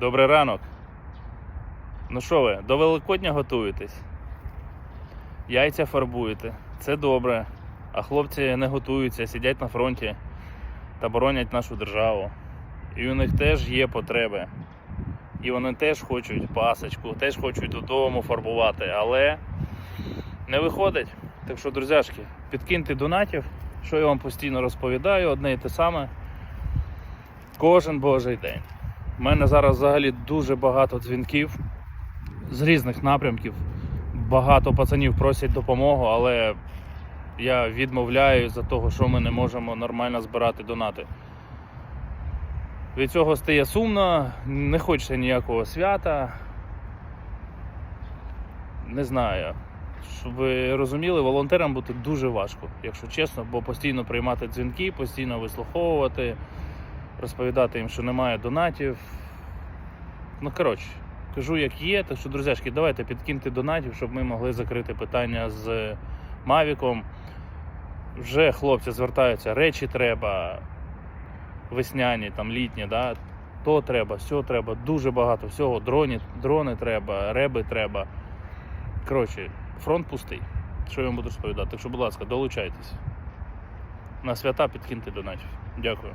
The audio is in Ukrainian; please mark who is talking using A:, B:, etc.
A: Добрий ранок. Ну що ви, до Великодня готуєтесь? Яйця фарбуєте. Це добре. А хлопці не готуються, сидять на фронті та боронять нашу державу. І у них теж є потреби. І вони теж хочуть пасочку, теж хочуть додому фарбувати, але не виходить. Так що, друзяшки, підкиньте донатів, що я вам постійно розповідаю, одне і те саме. Кожен божий день. У мене зараз взагалі дуже багато дзвінків з різних напрямків. Багато пацанів просять допомогу, але я відмовляю за того, що ми не можемо нормально збирати донати. Від цього стає сумно, не хочеться ніякого свята. Не знаю. Щоб ви розуміли, волонтерам бути дуже важко, якщо чесно, бо постійно приймати дзвінки, постійно вислуховувати, розповідати їм, що немає донатів. Ну, коротше, кажу, як є. Так що, друзяшки, давайте підкиньте донатів, щоб ми могли закрити питання з Мавіком. Вже хлопці звертаються, речі треба, весняні, там, літні, да? то треба, все треба, дуже багато всього. Дроні, дрони треба, реби треба. Коротше, фронт пустий. Що я вам буду розповідати? Так що, будь ласка, долучайтесь. На свята підкиньте донатів. Дякую.